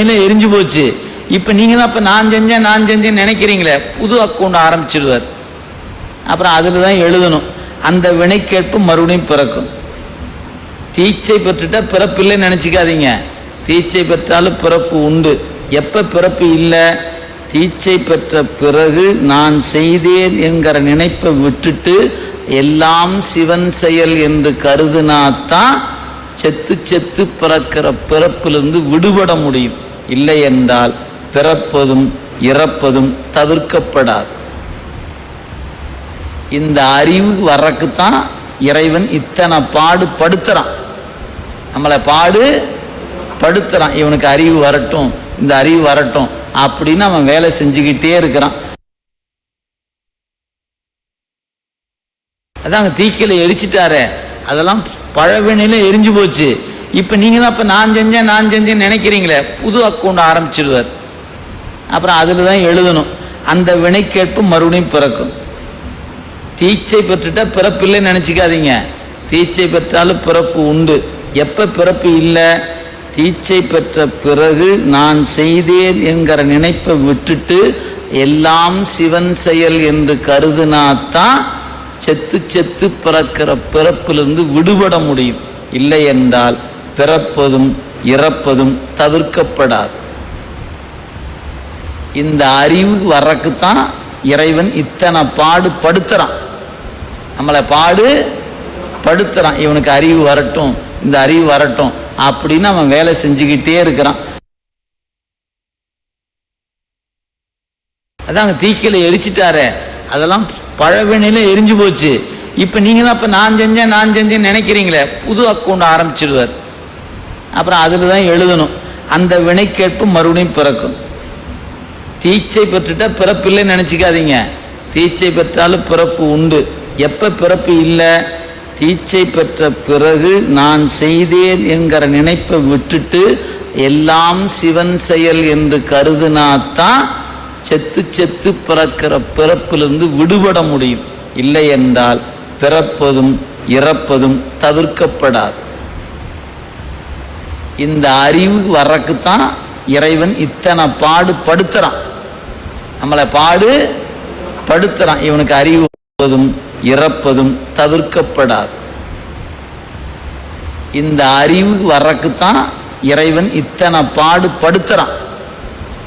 இல்லை எரிஞ்சு போச்சு? இப்போ நீங்கள் தான் இப்போ நான் செஞ்சேன் நான் செஞ்சேன்னு நினைக்கிறீங்களே? புது அக்கௌண்ட் ஆரம்பிச்சிடுவார். அப்புறம் அதில் தான் எழுதணும். அந்த வினைக்கேற்பு மறுபடியும் பிறக்கும். தீச்சை பெற்றுட்டா பிறப்பில்லைன்னு நினச்சிக்காதீங்க. தீச்சை பெற்றாலும் பிறப்பு உண்டு. எப்போ பிறப்பு இல்லை? தீச்சை பெற்ற பிறகு நான் செய்தேன் என்கிற நினைப்பை விட்டுட்டு எல்லாம் சிவன் செயல் என்று கருதுனாத்தான் செத்து செத்து பிறக்கிற பிறப்பிலிருந்து விடுபட முடியும். இல்லை என்றால் பிறப்பதும் இறப்பதும் தவிர்க்கப்படாது. இந்த அறிவு வரக்குதான் இறைவன் இத்தனை பாடு படுத்துறான். நம்மளை பாடு படுத்துறான். இவனுக்கு அறிவு வரட்டும் இந்த அறிவு வரட்டும் அப்படின்னு அவன் வேலை செஞ்சுக்கிட்டே இருக்கிறான். அதான் தீக்கில எரிச்சிட்டாரே. அதெல்லாம் பழவினையில எரிஞ்சு போச்சு. இப்போ நீங்கள் தான் இப்போ நான் செஞ்சேன் நான் செஞ்சேன்னு நினைக்கிறீங்களே புது அக்கௌண்ட் ஆரம்பிச்சிடுவார் அப்புறம் அதில் தான் எழுதணும். அந்த வினைக்கேற்பு மறுபடியும் பிறக்கும். தீச்சை பெற்றுட்டா பிறப்பில்லைன்னு நினச்சிக்காதீங்க. தீச்சை பெற்றாலும் பிறப்பு உண்டு. எப்போ பிறப்பு இல்லை? தீச்சை பெற்ற பிறகு நான் செய்தேன் என்கிற நினைப்பை விட்டுட்டு எல்லாம் சிவன் செயல் என்று கருதுனாத்தான் செத்து செத்து பிறக்கிற பிறப்பிலிருந்து விடுபட முடியும். இல்லை என்றால் பிறப்பதும் இறப்பதும் தவிர்க்கப்படாது. இந்த அறிவு வரக்குத்தான் தான் இறைவன் இத்தனை பாடு படுத்துறான். நம்மளை பாடு படுத்துறான். இவனுக்கு அறிவு வரட்டும் இந்த அறிவு வரட்டும் அப்படின்னு அவன் வேலை செஞ்சுக்கிட்டே இருக்கிறான். அதாங்க தீக்கில எரிச்சிட்டாரே. அதெல்லாம் பழவினையில எரிஞ்சு போச்சு. இப்போ நீங்க தான் இப்போ நான் செஞ்சேன் நான் செஞ்சேன்னு நினைக்கிறீங்களே? புது அக்கௌண்ட் ஆரம்பிச்சிடுவார் அப்புறம் அதில் தான் எழுதணும். அந்த வினைக்கேற்பு மறுபடியும் பிறக்கும். தீச்சை பெற்றுட்டா பிறப்பில்லைன்னு நினச்சிக்காதீங்க. தீச்சை பெற்றாலும் பிறப்பு உண்டு. எப்போ பிறப்பு இல்லை? தீச்சை பெற்ற பிறகு நான் செய்தேன் என்கிற நினைப்பை விட்டுட்டு எல்லாம் சிவன் செயல் என்று கருதுனாத்தான் செத்து செத்து பிறக்கிற பிறப்பிலிருந்து விடுபட முடியும். இல்லை என்றால் பிறப்பதும் இறப்பதும் தவிர்க்கப்படாது. இந்த அறிவு வர்றக்கு தான் இறைவன் இத்தனை பாடு படுத்துறான். நம்மளை பாடு படுத்துறான். இவனுக்கு அறிவு இறப்பதும் தவிர்க்கப்படாது. இந்த அறிவு வர்றக்கு தான் இறைவன் இத்தனை பாடு படுத்துறான்.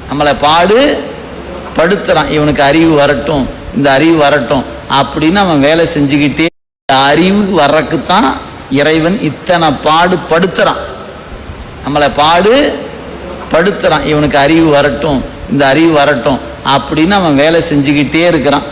நம்மளை பாடு படுத்துறான். இவனுக்கு அறிவு வரட்டும் இந்த அறிவு வரட்டும் அப்படின்னு அவன் வேலை செஞ்சுக்கிட்டே இந்த அறிவு வர்றக்கு தான் இறைவன் இத்தனை பாடு படுத்துறான். நம்மளை பாடு படுத்துறான். இவனுக்கு அறிவு வரட்டும் இந்த அறிவு வரட்டும் அப்படின்னு அவன் வேலை செஞ்சுக்கிட்டே இருக்கிறான்.